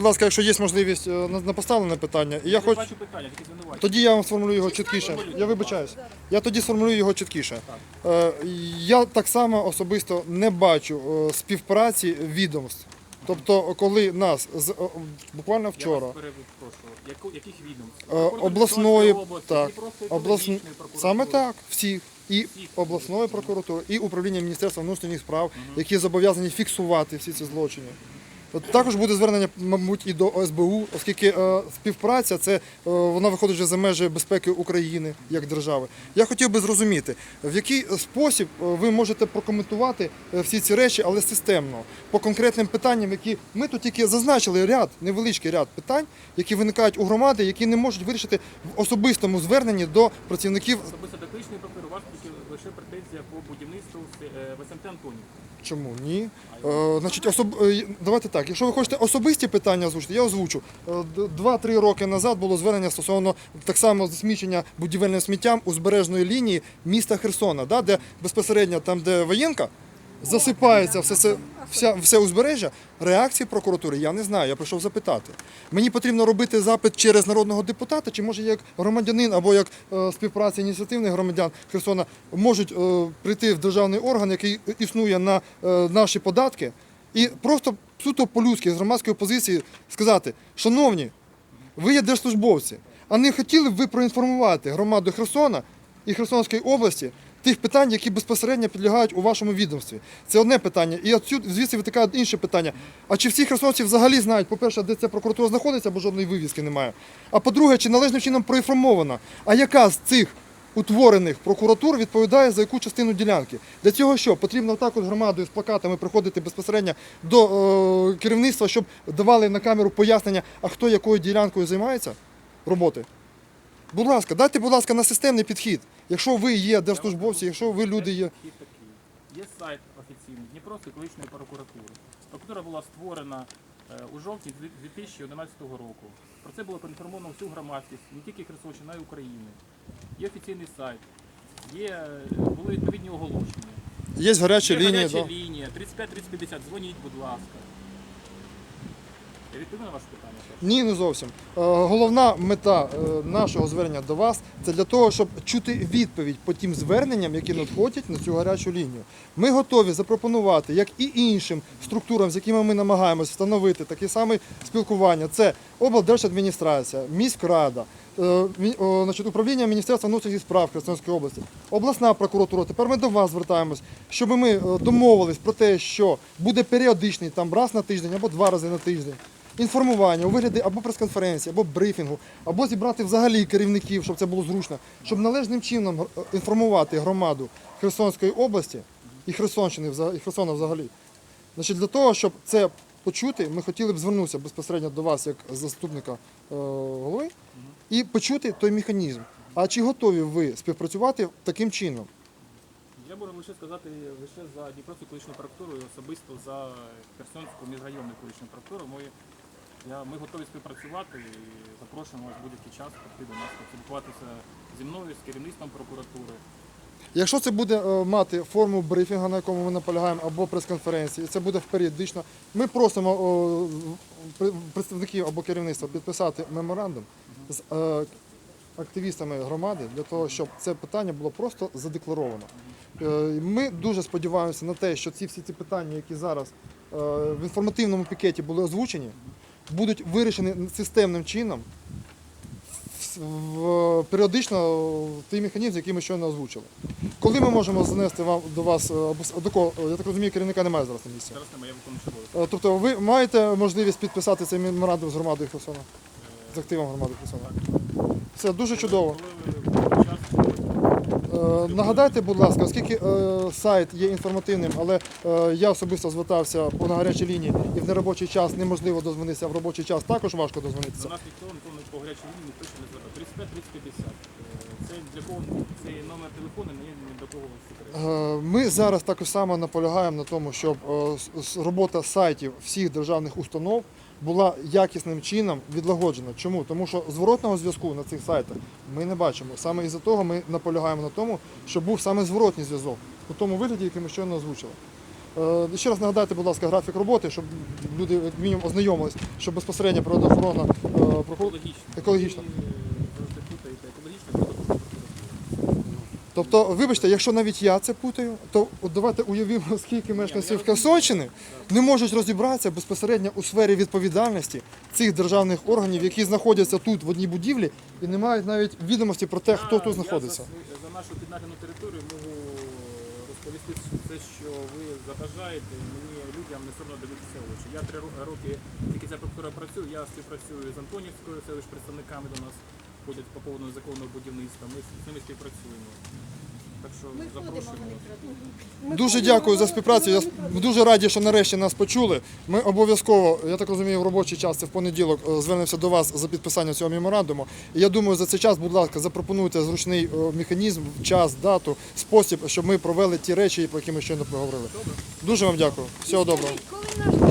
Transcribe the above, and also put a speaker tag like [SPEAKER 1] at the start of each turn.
[SPEAKER 1] Будь ласка, якщо є можливість е, на на поставлене питання, і я хочу.
[SPEAKER 2] бачу питання, такі звинувачення.
[SPEAKER 1] Тоді я вам сформулюю його чіткіше. Я вибачаюсь. Я тоді сформулюю його чіткіше. Е, Я так само особисто не бачу е, співпраці відомств. Тобто, коли нас з о, буквально
[SPEAKER 2] Я
[SPEAKER 1] вчора
[SPEAKER 2] вас перепрошую. Яку, яких відомств?
[SPEAKER 1] е, обласної
[SPEAKER 2] Херсонської області,
[SPEAKER 1] так,
[SPEAKER 2] чи просто прокуратури?
[SPEAKER 1] саме так, всіх. І обласної прокуратури, і управління Міністерства внутрішніх справ, які зобов'язані фіксувати всі ці злочини. Також буде звернення, мабуть, і до СБУ, оскільки е, співпраця це е, вона виходить вже за межі безпеки України як держави. Я хотів би зрозуміти, в який спосіб е, ви можете прокоментувати всі ці речі, але системно, по конкретним питанням, які ми тут тільки зазначили ряд, невеличкий ряд питань, які виникають у громади, які не можуть вирішити в особистому зверненні до працівників.
[SPEAKER 2] Особисто колишньої прокуратури у вас лише претензія по будівництву е, в СМТ Антонів.
[SPEAKER 1] Чому ні? Е, значить, особ... е, давайте так. Якщо ви хочете особисті питання озвучити, я озвучу. Е, Два-три роки назад було звернення стосовно так само засмічення будівельним сміттям узбережної лінії міста Херсона, да, де безпосередньо там, де воєнка, засипається все, це, вся, все узбережжя. Реакції прокуратури я не знаю. Я прийшов запитати. Мені потрібно робити запит через народного депутата, чи може як громадянин або як е, співпраця ініціативних громадян Херсона можуть е, прийти в державний орган, який існує на е, наші податки, і просто суто по-людськи з громадської позиції сказати: шановні, ви є держслужбовці, а не хотіли б ви проінформувати громаду Херсона і Херсонської області тих питань, які безпосередньо підлягають у вашому відомстві. Це одне питання. І отсюди звідси витикає інше питання. А чи всі херсонці взагалі знають, по-перше, де ця прокуратура знаходиться, бо жодної вивіски немає. А по-друге, чи належним чином проінформована? А яка з цих утворених прокуратур відповідає за яку частину ділянки? Для цього що? Потрібно так от громадою з плакатами приходити безпосередньо до е, керівництва, щоб давали на камеру пояснення, а хто якою ділянкою займається роботи. Будь ласка, дайте, будь ласка, на системний підхід. Якщо ви є держслужбовці, якщо ви люди є.
[SPEAKER 2] Є сайт офіційний Дніпровської колишньої прокуратури. Прокуратура була створена е, у жовтні 2011 року. Про це було поінформовано всю громадськість, не тільки Херсонщини, а й України. Є офіційний сайт, є, е, були відповідні оголошення.
[SPEAKER 1] Є гарячі
[SPEAKER 2] Є
[SPEAKER 1] лінії.
[SPEAKER 2] гаряча
[SPEAKER 1] Да.
[SPEAKER 2] лінія 35 3050, дзвоніть, будь ласка. Я відповів на питання?
[SPEAKER 1] Ні, не зовсім. Е, Головна мета е, нашого звернення до вас це для того, щоб чути відповідь по тим зверненням, які надходять на цю гарячу лінію. Ми готові запропонувати, як і іншим структурам, з якими ми намагаємося встановити таке саме спілкування. Це облдержадміністрація, міськрада, е, значить, управління Міністерства внутрішніх справ Херсонської області, обласна прокуратура. Тепер ми до вас звертаємось, щоб ми домовились про те, що буде періодичний там раз на тиждень або два рази на тиждень. Інформування у вигляді або прес-конференції, або брифінгу, або зібрати взагалі керівників, щоб це було зручно, щоб належним чином е, інформувати громаду Херсонської області і Херсонщини і Херсона взагалі. Значить, для того, щоб це почути, ми хотіли б звернутися безпосередньо до вас, як заступника е, голови, і почути той механізм. А чи готові ви співпрацювати таким чином?
[SPEAKER 2] Я можу лише сказати лише за Дніпровську колишню прокуратуру і особисто за Херсонську міжрайонну колишню прокуратуру. Ми, я, ми готові співпрацювати і запрошуємо вас будь-який час прийти до нас, поспілкуватися зі мною, з керівництвом прокуратури.
[SPEAKER 1] Якщо це буде е, мати форму брифінга, на якому ми наполягаємо, або прес-конференції, це буде періодично. Ми просимо представників або керівництва підписати меморандум з е, активістами громади для того, щоб це питання було просто задекларовано. Е, Ми дуже сподіваємося на те, що ці всі ці питання, які зараз в інформативному пікеті були озвучені, будуть вирішені системним чином періодично той механізм, який ми щойно озвучили. Коли ми можемо занести вам до вас е, до кого, я так розумію, керівника немає зараз на місці.
[SPEAKER 2] Зараз немає, я виконую.
[SPEAKER 1] Е, Тобто ви маєте можливість підписати цей меморандум з громадою Херсона? З активом громади Херсона? Це дуже чудово.
[SPEAKER 2] Коли ви час,
[SPEAKER 1] Е, Нагадайте, будь ласка, оскільки е, сайт є інформативним, але е, я особисто звертався по на гарячій лінії і в неробочий час неможливо дозвонитися, а в робочий час також важко
[SPEAKER 2] до
[SPEAKER 1] дозвонитися.
[SPEAKER 2] нас ніхто по гарячій лінії ніхто ще не звертав. 35 3050. Це для кого цей номер телефону не є ні до кого секрет.
[SPEAKER 1] Е, Ми зараз також само наполягаємо на тому, щоб е, робота сайтів всіх державних установ була якісним чином відлагоджена. Чому? Тому що зворотного зв'язку на цих сайтах ми не бачимо. Саме із-за того ми наполягаємо на тому, щоб був саме зворотній зв'язок у тому вигляді, який ми щойно озвучили. Е, Ще раз нагадайте, будь ласка, графік роботи, щоб люди як мінімум ознайомились, що безпосередньо природоохорона е, прокур-
[SPEAKER 2] Екологічно.
[SPEAKER 1] Екологічно. Тобто, вибачте, якщо навіть я це путаю, то от давайте уявімо, скільки мешканців. Херсонщини не можуть розібратися безпосередньо у сфері відповідальності цих державних органів, які знаходяться тут в одній будівлі, і не мають навіть відомості про те, хто тут знаходиться.
[SPEAKER 2] Я за, за нашу піднагляну територію можу розповісти все, що ви забажаєте. Мені людям не соромно дивитися очі. Я три роки тільки ця прокуратура працюю, я співпрацюю з Антонівською селищ представниками до нас ходять по поводу незаконного будівництва. Ми з ними співпрацюємо. Так що запрошуємо. вас.
[SPEAKER 1] Дуже дякую за співпрацю. Я дуже раді, що нарешті нас почули. Ми обов'язково, я так розумію, в робочий час це в понеділок е, звернемося до вас за підписанням цього меморандуму. І я думаю, за цей час, будь ласка, запропонуйте зручний е, механізм, час, дату, спосіб, щоб ми провели ті речі, про які ми щойно поговорили. Дуже вам дякую. Всього доброго.
[SPEAKER 3] Коли наш